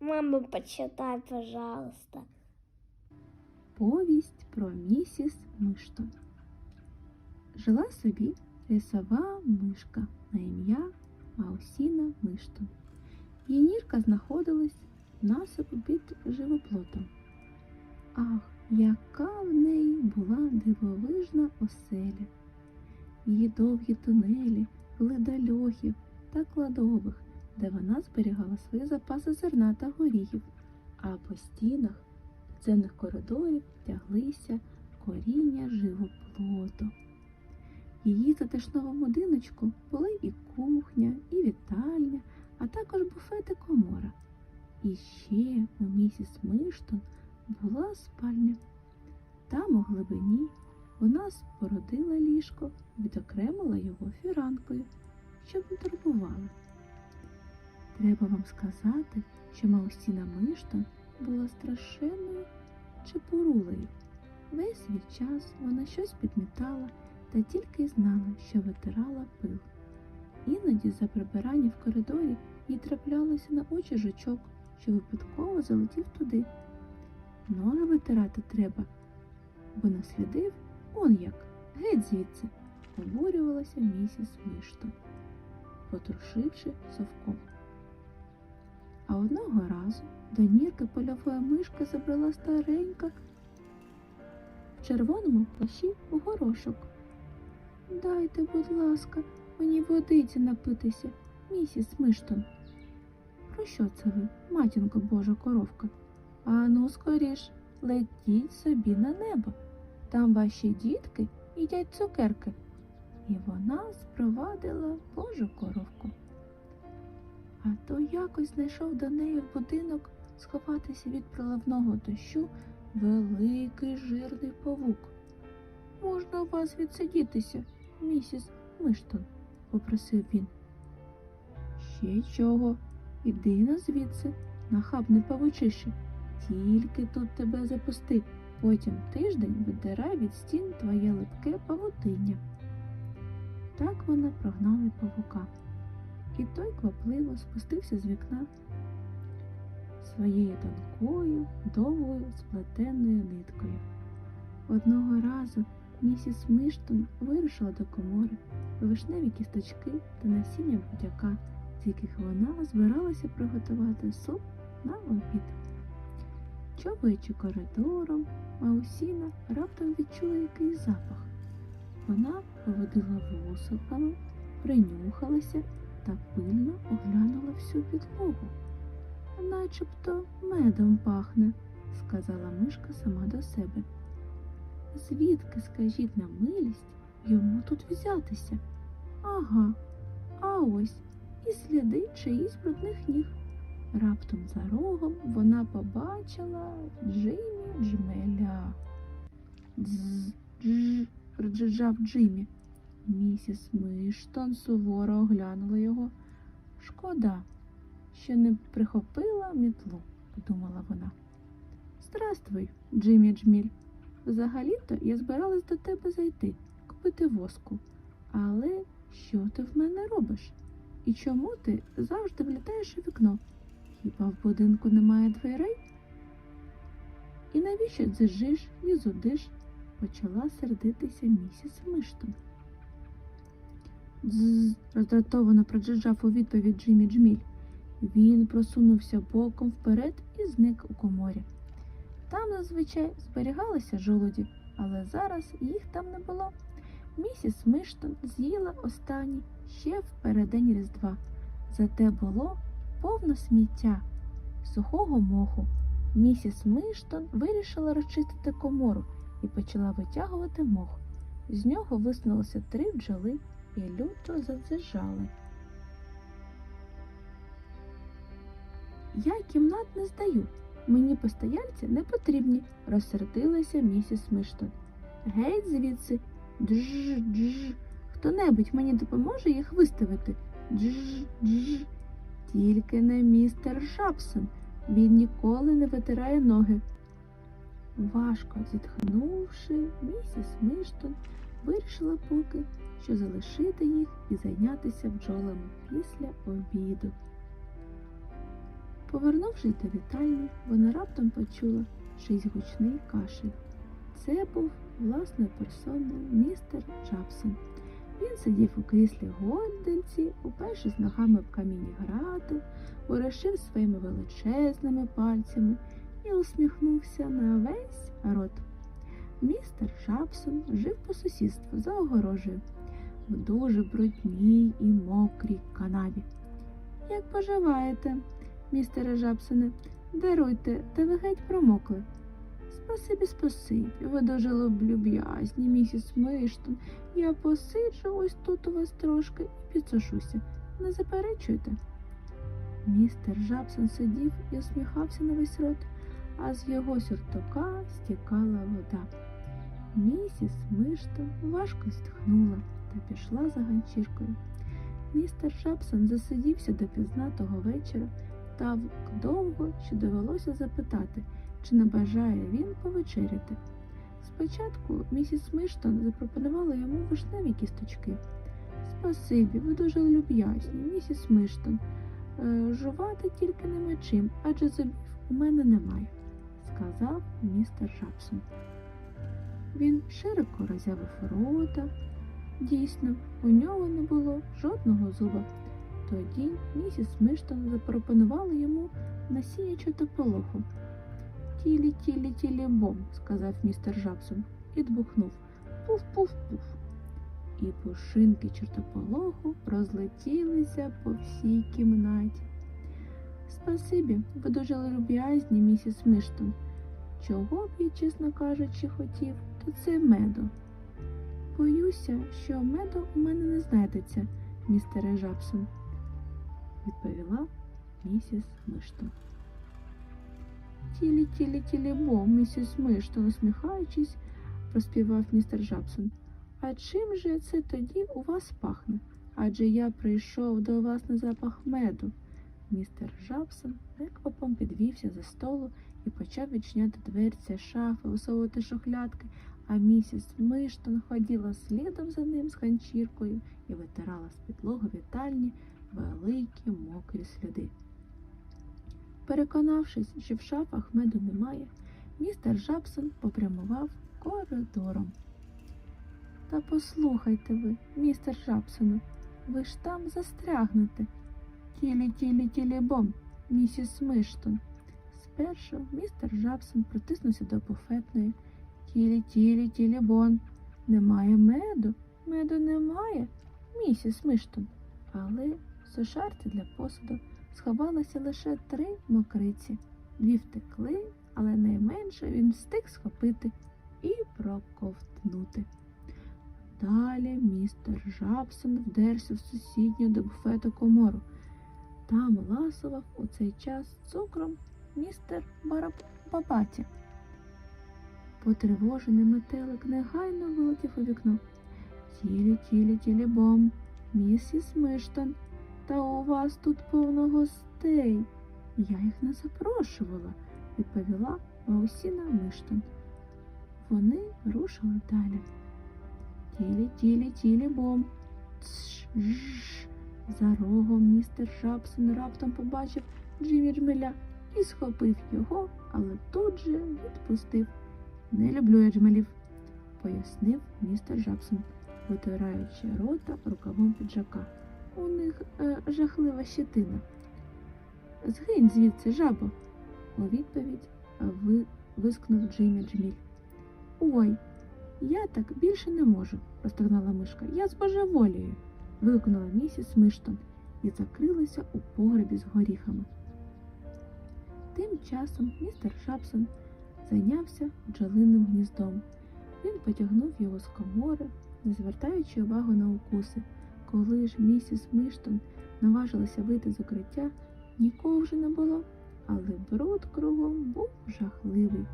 Мама, почитай, пожалуйста. Повість про місіс Миштон. Жила собі лісова мишка на ім'я Маусіна Миштон. Її нірка знаходилась насипу під живоплотом. Ах, яка в неї була дивовижна оселя! Її довгі тунелі були до льохів та кладових, де вона зберігала свої запаси зерна та горіхів, а по стінах підземних коридорів тяглися коріння живоплоту. Її затишному будиночку були і кухня, і вітальня, а також буфет і комора. І ще у місіс Миштон була спальня. Там у глибині вона спорудила ліжко, відокремила його фіранкою, щоб не турбували. Треба вам сказати, що Маусіна Миштон була страшенною чепурулею. Весь свій час вона щось підмітала та тільки й знала, що витирала пил. Іноді за прибирання в коридорі їй траплялося на очі жучок, що випадково залетів туди. Ноги витирати треба, бо наслідив он як, геть звідси, обурювалася місіс Міштон, потрушивши совком. Одного разу до нірки польової мишки забрала старенька в червоному плащі у горошок. Дайте, будь ласка, мені водиці напитися, місіс Миштон. Про що це ви, матінко Божа коровка? Ану, скоріш, летіть собі на небо. Там ваші дітки їдять цукерки. І вона спровадила Божу коровку. А то якось знайшов до неї в будинок сховатися від проливного дощу великий жирний павук. Можна у вас відсидітися, місіс Миштон, попросив він. Ще чого? Іди на звідси, нахабне павучище. Тільки тут тебе запусти, потім тиждень видирай від стін твоє липке павутиння. Так вона прогнала павука і той квапливо спустився з вікна своєю тонкою, довгою сплетенною ниткою. Одного разу місіс Миштон вирушила до комори вишневі кісточки та насіння будяка, з яких вона збиралася приготувати суп на обід. Човуючи коридором, Маусіна раптом відчула якийсь запах. Вона поводила вусиками, принюхалася та пильно оглянула всю підлогу. Начебто медом пахне, сказала мишка сама до себе. Звідки, скажіть на милість, йому тут взятися? Ага, а ось і сліди чиїсь брудних ніг. Раптом за рогом вона побачила Джиммі Джмеля. Дз, дж, проджижав Джиммі. Місіс Миштон суворо оглянула його. Шкода, що не прихопила мітлу, подумала вона. Здравствуй, Джиммі Джміль. Взагалі-то я збиралась до тебе зайти, купити воску. Але що ти в мене робиш? І чому ти завжди влітаєш у вікно? Хіба в будинку немає дверей? І навіщо дзижиш і зудиш? почала сердитися місіс Миштон. Дз, роздратовано проджижав у відповідь Джиммі Джміль. Він просунувся боком вперед і зник у коморі. Там зазвичай зберігалися жолуді, але зараз їх там не було. Місіс Миштон з'їла останні ще впередень Різдва. Зате було повно сміття, сухого моху. Місіс Миштон вирішила розчистити комору і почала витягувати мох. З нього висунулося три бджоли і люто задзижали. Я кімнат не здаю. Мені постояльці не потрібні, розсердилася місіс Миштон. Геть звідси, дж, дж. Хто-небудь мені допоможе їх виставити. Дж, дж. Тільки не містер Жабсон. Він ніколи не витирає ноги. Важко зітхнувши, місіс Миштон вирішила поки що залишити їх і зайнятися бджолами після обіду. Повернувшись до вітальні, вона раптом почула чийсь гучний кашель. Це був власною персоною містер Джабсон. Він сидів у кріслі гойдельці, уперши з ногами в камінні грати, ворушив своїми величезними пальцями і усміхнувся на весь рот. Містер Джабсон жив по сусідству за огорожею в дуже брудній і мокрій канаві. Як поживаєте, містере Жабсоне? Даруйте, та ви геть промокли. Спасибі, спасибі, ви дуже люб'язні, місіс Миштон. Я посиджу ось тут у вас трошки і підсушуся. Не заперечуйте. Містер Жабсон сидів і усміхався на весь рот, а з його сюртука стікала вода. Місіс Миштон важко стихнула та пішла за ганчіркою. Містер Жабсон засидівся до пізна того вечора так довго, що довелося запитати, чи не бажає він повечеряти. Спочатку місіс Миштон запропонувала йому вишневі кісточки. Спасибі, ви дуже люб'язні, місіс Миштон. Е, жувати тільки нема чим, адже зубів у мене немає, сказав містер Жабсон. Він широко роззявив рота. Дійсно, у нього не було жодного зуба. Тоді місіс Миштон запропонувала йому насіння чотополоху. Тілі, тілі, тілі бом, сказав містер Жабсон і дбухнув пуф-пуф-пуф. І пушинки чортополоху розлетілися по всій кімнаті. Спасибі, ви дуже люб'язні, місіс Миштон. Чого б я, чесно кажучи, хотів, то це меду. Боюся, що меду у мене не знайдеться, містере Жабсон, відповіла місіс Миштон. Тілі, тілі, тілі, бо, місіс Миштон, усміхаючись, проспівав містер Жабсон. А чим же це тоді у вас пахне? Адже я прийшов до вас на запах меду. Містер Жабсон неквапом підвівся за столу і почав відчиняти дверця, шафи, висовувати шухлядки, а місіс Миштон ходила слідом за ним з ганчіркою і витирала з підлоги вітальні великі мокрі сліди. Переконавшись, що в шафах меду немає, містер Жабсон попрямував коридором. Та послухайте ви, містер Жабсоне, ви ж там застрягнете. Тілі, тілі, тілі бом, місіс Миштон. Спершу містер Жабсон протиснувся до буфетної. Тілі, тілі, тілі бон. Немає меду, меду немає, місіс Миштон. Але в сушарці для посуду сховалося лише три мокриці. Дві втекли, але найменше він встиг схопити і проковтнути. Далі містер Жабсон вдерся в сусідню до буфету комору. Там ласував у цей час цукром містер Барабабаті. Потривожений метелик негайно вилетів у вікно. Тілі, тілі, тілі бом, місіс Миштон, та у вас тут повно гостей. Я їх не запрошувала, відповіла Маусіна Миштон. Вони рушили далі. Тілі, тілі, тілі бом. Тш, жж. За рогом містер Жабсон раптом побачив Джиммі Джмеля і схопив його, але тут же відпустив. Не люблю я джмелів, пояснив містер Жабсон, витираючи рота рукавом піджака. У них е, жахлива щетина. Згинь звідси, жабо, у відповідь ви... вискнув Джиммі Джміль. Ой, я так більше не можу, простогнала мишка. Я збожеволію. вигукнула місіс Миштон і закрилася у погребі з горіхами. Тим часом містер Шапсон зайнявся бджолиним гніздом. Він потягнув його з комори, не звертаючи увагу на укуси. Коли ж місіс Миштон наважилася вийти з укриття, нікого вже не було, але бруд кругом був жахливий.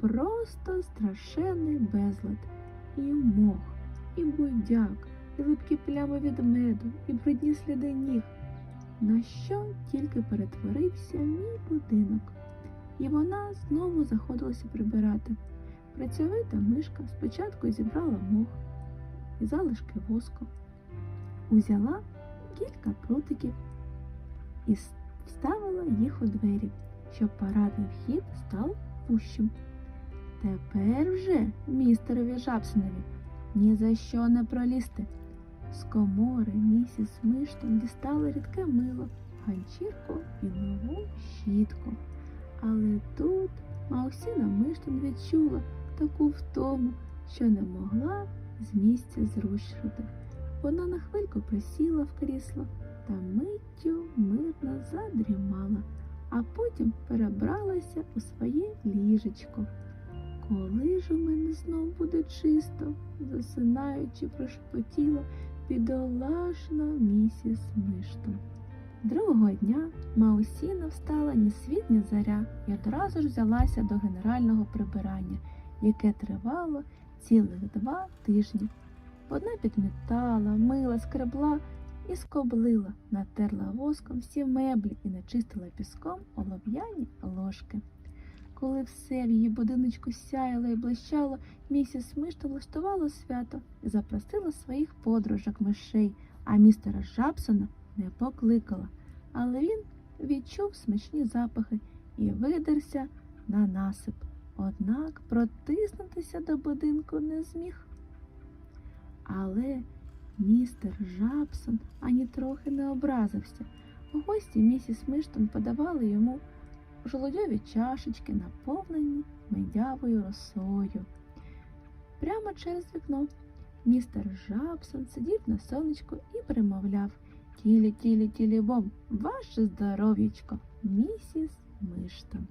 Просто страшенний безлад, і мох, і будяк, і липкі плями від меду, і брудні сліди ніг. На що тільки перетворився мій будинок. І вона знову заходилася прибирати. Працьовита мишка спочатку зібрала мох і залишки воску, узяла кілька прутиків і вставила їх у двері, щоб парадний вхід став вущим. Тепер вже, містерові Жабсонові, ні за що не пролізти. З комори місіс Миштон дістала рідке мило, ганчірку і нову щітку. Але тут Маусіна Миштон відчула таку втому, що не могла з місця зрушити. Вона на хвильку присіла в крісло та миттю мирно задрімала, а потім перебралася у своє ліжечко. Коли ж у мене знов буде чисто, засинаючи, прошепотіла бідолашна місіс Миштон. Другого дня Маусіна встала ні світ, ні заря і одразу ж взялася до генерального прибирання, яке тривало цілих два тижні. Вона підмітала, мила, скребла і скоблила, натерла воском всі меблі і начистила піском олов'яні ложки. Коли все в її будиночку сяяло і блищало, місіс Мишта влаштувала свято і запросила своїх подружок мишей, а містера Жабсона не покликала. Але він відчув смачні запахи і видерся на насип. Однак протиснутися до будинку не зміг. Але містер Жабсон ані трохи не образився. У Гості місіс Миштон подавали йому жолодьові чашечки, наповнені медявою росою. Прямо через вікно містер Жабсон сидів на сонечку і примовляв Тілі, тілі, тілі бом, ваше здоров'ячко, місіс Миштон.